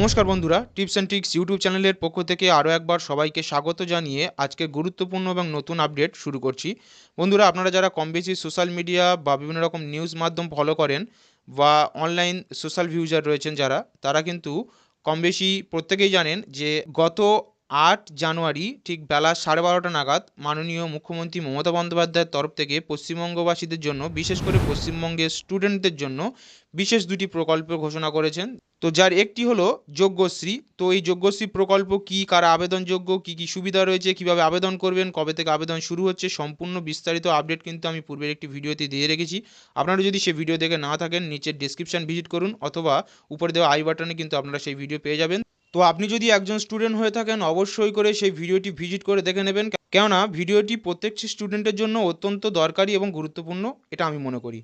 নমস্কার বন্ধুরা, tips and tricks YouTube চ্যানেলের পক্ষ থেকে আরও একবার সবাইকে স্বাগত জানিয়ে আজকে গুরুত্বপূর্ণ এবং নতুন আপডেট শুরু করছি। বন্ধুরা, আপনারা যারা কম বেশি সোশ্যাল মিডিয়া বা বিভিন্ন রকম নিউজ মাধ্যম ফলো করেন বা অনলাইন সোশ্যাল ভিউজার রয়েছেন যারা, তারা কিন্তু কম বেশি প্রত্যেকেই জানেন যে গত আট জানুয়ারি ঠিক বেলা সাড়ে বারোটা নাগাদ মাননীয় মুখ্যমন্ত্রী মমতা বন্দ্যোপাধ্যায়ের তরফ থেকে পশ্চিমবঙ্গবাসীদের জন্য, বিশেষ করে পশ্চিমবঙ্গের স্টুডেন্টদের জন্য বিশেষ দুটি প্রকল্প ঘোষণা করেছেন। তো যার একটি হলো যোগ্যশ্রী তো এই যোগ্যশ্রী প্রকল্প কি, কারা আবেদনযোগ্য, কি কি সুবিধা রয়েছে, কীভাবে আবেদন করবেন, কবে থেকে আবেদন শুরু হচ্ছে, সম্পূর্ণ বিস্তারিত আপডেট কিন্তু আমি পূর্বের একটি ভিডিওতে দিয়ে রেখেছি। আপনারা যদি সেই ভিডিও দেখে না থাকেন, নিচের ডিসক্রিপশন ভিজিট করুন, অথবা উপরে দেওয়া আই বাটনে কিন্তু আপনারা সেই ভিডিও পেয়ে যাবেন। তো আপনি যদি একজন স্টুডেন্ট হয়ে থাকেন, অবশ্যই করে সেই ভিডিওটি ভিজিট করে দেখে নেবেন। কেননা ভিডিওটি প্রত্যেকটি স্টুডেন্টের জন্য অত্যন্ত দরকারি এবং গুরুত্বপূর্ণ, এটা আমি মনে করি।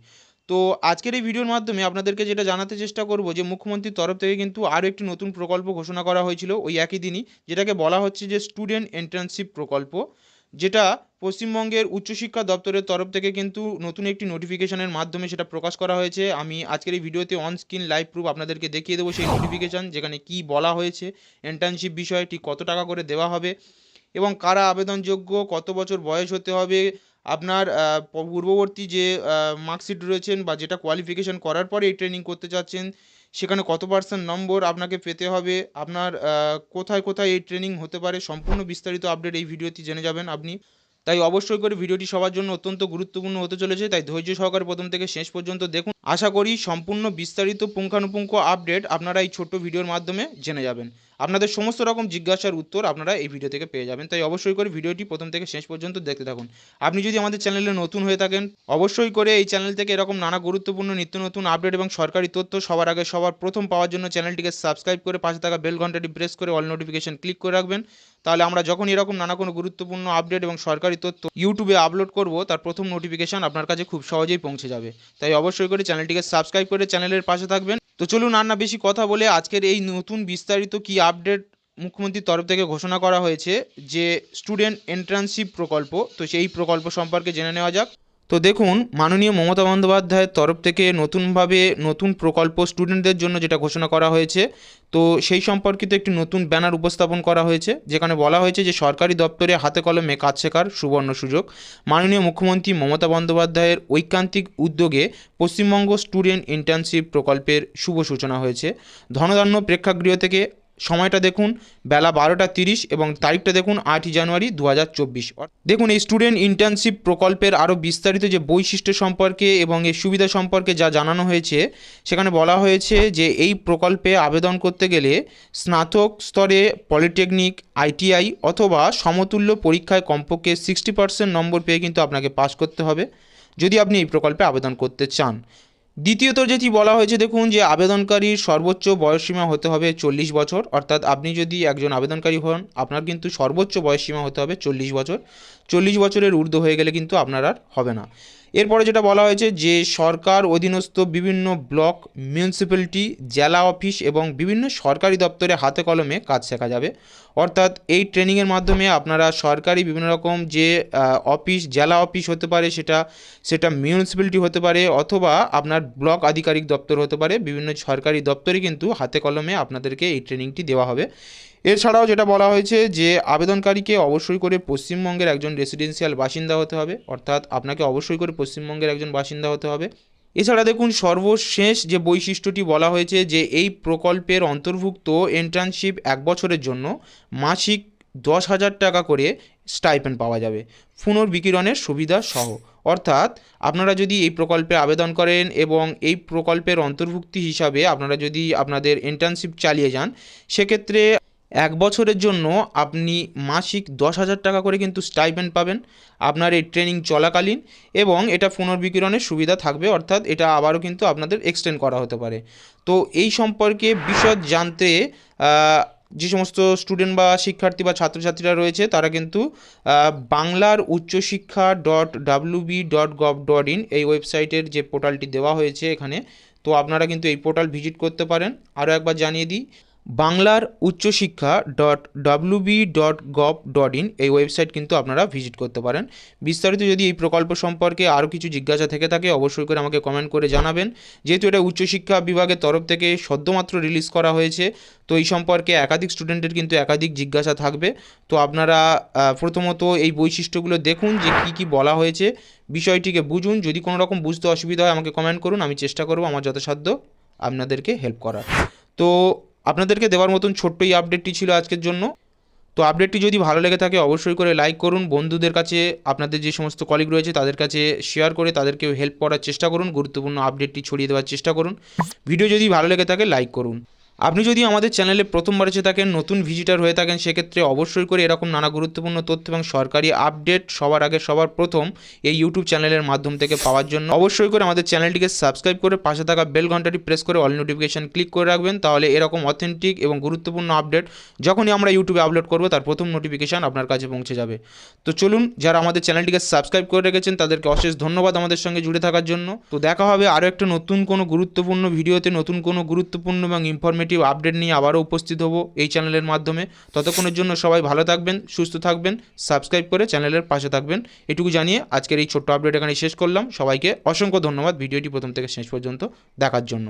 তো আজকের এই ভিডিওর মাধ্যমে আপনাদেরকে যেটা জানাতে চেষ্টা করব, যে মুখ্যমন্ত্রীর তরফ থেকে কিন্তু আরও একটি নতুন প্রকল্প ঘোষণা করা হয়েছিল, ওই একই দিনই, যেটাকে বলা হচ্ছে যে স্টুডেন্ট এন্ট্রান্সশিপ প্রকল্প। যেটা পশ্চিমবঙ্গের উচ্চশিক্ষা দপ্তরের তরফ থেকে কিন্তু নতুন একটি নোটিফিকেশনের মাধ্যমে সেটা প্রকাশ করা হয়েছে। আমি আজকের এই ভিডিওতে অন স্ক্রিন লাইভ প্রুফ আপনাদেরকে দেখিয়ে দেবো সেই নোটিফিকেশান যেখানে কি বলা হয়েছে ইন্টার্নশিপ বিষয়ে ঠিক কত টাকা করে দেওয়া হবে এবং কারা আবেদনযোগ্য, কত বছর বয়স হতে হবে, আপনার পূর্ববর্তী যে মার্কশিট রয়েছেন বা যেটা কোয়ালিফিকেশন করার পরে এই ট্রেনিং করতে চাচ্ছেন সেখানে কত পার্সেন্ট নম্বর আপনাকে পেতে হবে, আপনার কোথায় কোথায় এই ট্রেনিং হতে পারে, সম্পূর্ণ বিস্তারিত আপডেট এই ভিডিওতে জেনে যাবেন আপনি। তাই অবশ্যই করে ভিডিওটি সবার জন্য অত্যন্ত গুরুত্বপূর্ণ হতে চলেছে, তাই ধৈর্য সহকারে প্রথম থেকে শেষ পর্যন্ত দেখুন। আশা করি সম্পূর্ণ বিস্তারিত পুঙ্খানুপুঙ্খ আপডেট আপনারা এই ছোট্ট ভিডিওর মাধ্যমে জেনে যাবেন। আপনাদের সমস্ত রকম জিজ্ঞাসার উত্তর আপনারা এই ভিডিও থেকে পেয়ে যাবেন। তাই অবশ্যই করে ভিডিওটি প্রথম থেকে শেষ পর্যন্ত দেখতে থাকুন। আপনি যদি আমাদের চ্যানেলে নতুন হয়ে থাকেন, অবশ্যই করে এই চ্যানেল থেকে এরকম নানা গুরুত্বপূর্ণ নিত্য নতুন আপডেট এবং সরকারি তথ্য সবার আগে সবার প্রথম পাওয়ার জন্য চ্যানেলটিকে সাবস্ক্রাইব করে পাশে থাকা বেল ঘন্টাটি প্রেস করে অল নোটিফিকেশন ক্লিক করে রাখবেন। তাহলে আমরা যখন এরকম নানা কোনো গুরুত্বপূর্ণ আপডেট এবং সরকারি তথ্য ইউটিউবে আপলোড করব, তার প্রথম নোটিফিকেশন আপনার কাছে খুব সহজেই পৌঁছে যাবে। তাই অবশ্যই করে চ্যানেলটিকে সাবস্ক্রাইব করে চ্যানেলের পাশে থাকবেন। তো চলুন আর না বেশি কথা বলে আজকের এই নতুন বিস্তারিত কি আপডেট মুখ্যমন্ত্রীর তরফ থেকে ঘোষণা করা হয়েছে যে স্টুডেন্ট এন্ট্রান্সশিপ প্রকল্প, তো সেই প্রকল্প সম্পর্কে জেনে নেওয়া যাক। তো দেখুন, মাননীয় মমতা বন্দ্যোপাধ্যায়ের তরফ থেকে নতুনভাবে নতুন প্রকল্প স্টুডেন্টদের জন্য যেটা ঘোষণা করা হয়েছে, তো সেই সম্পর্কিত একটি নতুন ব্যানার উপস্থাপন করা হয়েছে, যেখানে বলা হয়েছে যে সরকারি দপ্তরে হাতে কলমে কাজ শেখার সুবর্ণ সুযোগ। মাননীয় মুখ্যমন্ত্রী মমতা বন্দ্যোপাধ্যায়ের ঐকান্তিক উদ্যোগে পশ্চিমবঙ্গ স্টুডেন্ট ইন্টার্নশিপ প্রকল্পের শুভ সূচনা হয়েছে। ধনধান্য প্রেক্ষাগৃহ থেকে সময়টা দেখুন, বেলা বারোটা তিরিশ এবং তারিখটা দেখুন আটই জানুয়ারি দু হাজার চব্বিশ। দেখুন, এই স্টুডেন্ট ইন্টার্নশিপ প্রকল্পের আরও বিস্তারিত যে বৈশিষ্ট্য সম্পর্কে এবং এর সুবিধা সম্পর্কে যা জানানো হয়েছে, সেখানে বলা হয়েছে যে এই প্রকল্পে আবেদন করতে গেলে স্নাতক স্তরে পলিটেকনিক, আইটিআই অথবা সমতুল্য পরীক্ষায় কমপক্ষে সিক্সটি পার্সেন্ট নম্বর পেয়ে কিন্তু আপনাকে পাস করতে হবে, যদি আপনি এই প্রকল্পে আবেদন করতে চান। দ্বিতীয়ত যেটি বলা হয়েছে, দেখুন যে আবেদনকারীর সর্বোচ্চ বয়সসীমা হতে হবে চল্লিশ বছর। অর্থাৎ আপনি যদি একজন আবেদনকারী হন, আপনার কিন্তু সর্বোচ্চ বয়সসীমা হতে হবে চল্লিশ বছর। চল্লিশ বছরের ঊর্ধ্ব হয়ে গেলে কিন্তু আপনার আর হবে না। এরপরে যেটা বলা হয়েছে যে সরকার অধীনস্থ বিভিন্ন ব্লক মিউনিসিপ্যালিটি জেলা অফিস এবং বিভিন্ন সরকারি দপ্তরে হাতে কলমে কাজ শেখা যাবে। অর্থাৎ এই ট্রেনিংয়ের মাধ্যমে আপনারা সরকারি বিভিন্ন রকম যে অফিস জেলা অফিস হতে পারে, সেটা সেটা মিউনিসিপ্যালিটি হতে পারে অথবা আপনার ব্লক আধিকারিক দপ্তর হতে পারে। বিভিন্ন সরকারি দপ্তরে কিন্তু হাতে কলমে আপনাদেরকে এই ট্রেনিংটি দেওয়া হবে। এছাড়াও যেটা বলা হয়েছে যে আবেদনকারীকে অবশ্যই করে পশ্চিমবঙ্গের একজন রেসিডেন্সিয়াল বাসিন্দা হতে হবে, অর্থাৎ আপনাকে অবশ্যই করে পশ্চিমবঙ্গের একজন বাসিন্দা হতে হবে। এছাড়া দেখুন, সর্বশেষ যে বৈশিষ্ট্যটি বলা হয়েছে যে এই প্রকল্পের অন্তর্ভুক্ত এন্ট্রানশিপ এক বছরের জন্য মাসিক দশ হাজার টাকা করে স্টাইপেন্ড পাওয়া যাবে, পুনর্বিকিরণের সুবিধা সহ। অর্থাৎ আপনারা যদি এই প্রকল্পে আবেদন করেন এবং এই প্রকল্পের অন্তর্ভুক্তি হিসাবে আপনারা যদি আপনাদের ইন্টার্নশিপ চালিয়ে যান, সেক্ষেত্রে এক বছরের জন্য আপনি মাসিক দশ হাজার টাকা করে কিন্তু স্টাইপেন্ড পাবেন। আপনার এই ট্রেনিং চলাকালীন এবং এটা পুনর্বিকিরণের সুবিধা থাকবে, অর্থাৎ এটা আবারও কিন্তু আপনাদের এক্সটেন্ড করা হতে পারে। তো এই সম্পর্কে বিশদ জানতে যে সমস্ত স্টুডেন্ট বা শিক্ষার্থী বা ছাত্রছাত্রীরা রয়েছে, তারা কিন্তু বাংলার উচ্চশিক্ষা dot WB dot gov dot in এই ওয়েবসাইটের যে পোর্টালটি দেওয়া হয়েছে এখানে, তো আপনারা কিন্তু এই পোর্টাল ভিজিট করতে পারেন। আরও একবার জানিয়ে দিই বাংলার উচ্চশিক্ষা dot WB dot gov dot in এই ওয়েবসাইট কিন্তু আপনারা ভিজিট করতে পারেন। বিস্তারিত যদি এই প্রকল্প সম্পর্কে আরও কিছু জিজ্ঞাসা থেকে থাকে, অবশ্যই করে আমাকে কমেন্ট করে জানাবেন। যেহেতু এটা উচ্চশিক্ষা বিভাগের তরফ থেকে সদ্যমাত্র রিলিজ করা হয়েছে, তো এই সম্পর্কে একাধিক স্টুডেন্টের কিন্তু একাধিক জিজ্ঞাসা থাকবে। তো আপনারা প্রথমত এই বৈশিষ্ট্যগুলো দেখুন যে কী কী বলা হয়েছে। বিষয়টিকে বুঝুন, যদি কোনো রকম বুঝতে অসুবিধা হয় আমাকে কমেন্ট করুন, আমি চেষ্টা করব আমার যথাসাধ্য আপনাদেরকে হেল্প করার। তো আপনাদেরকে দেওয়ার মতন ছোট্ট এই আপডেটটি ছিল আজকের জন্য। তো আপডেটটি যদি ভালো লেগে থাকে, অবশ্যই করে লাইক করুন। বন্ধুদের কাছে, আপনাদের যে সমস্ত কলিগ রয়েছে, তাদের কাছে শেয়ার করে তাদেরকেও হেল্প করার চেষ্টা করুন। গুরুত্বপূর্ণ আপডেটটি ছড়িয়ে দেওয়ার চেষ্টা করুন। ভিডিও যদি ভালো লেগে থাকে লাইক করুন। আপনি যদি আমাদের চ্যানেলে প্রথমবার এসে থাকেন, নতুন ভিজিটার হয়ে থাকেন, সেক্ষেত্রে অবশ্যই করে এরকম নানা গুরুত্বপূর্ণ তথ্য এবং সরকারি আপডেট সবার আগে, সবার প্রথম এই ইউটিউব চ্যানেলের মাধ্যম থেকে পাওয়ার জন্য। অবশ্যই করে আমাদের চ্যানেলটিকে সাবস্ক্রাইব করে পাশে থাকা বেল ঘন্টাটি প্রেস করে অল নোটিফিকেশন ক্লিক করে রাখবেন, তাহলে এরকম অথেন্টিক এবং গুরুত্বপূর্ণ আপডেট যখনই আমরা ইউটিউবে আপলোড করব, তার প্রথম নোটিফিকেশান আপনার কাছে পৌঁছে যাবে। তো চলুন, যারা আমাদের চ্যানেলটিকে সাবস্ক্রাইব করে রেখেছেন, তাদেরকে অশেষ ধন্যবাদ আমাদের সঙ্গে জুড়ে থাকার জন্য। তো দেখা হবে আরও একটা নতুন কোনো গুরুত্বপূর্ণ ভিডিওতে নতুন কোনো গুরুত্বপূর্ণ এবং ইনফরমেটিভ আপডেট নিয়ে আবারও উপস্থিত হব এই চ্যানেলের মাধ্যমে। ততক্ষণের জন্য সবাই ভালো থাকবেন, সুস্থ থাকবেন, সাবস্ক্রাইব করে চ্যানেলের পাশে থাকবেন। এটুকু জানিয়ে আজকের এই ছোট্ট আপডেট এখানে শেষ করলাম। সবাইকে অসংখ্য ধন্যবাদ। ভিডিওটি প্রথম থেকে শেষ পর্যন্ত দেখার জন্য।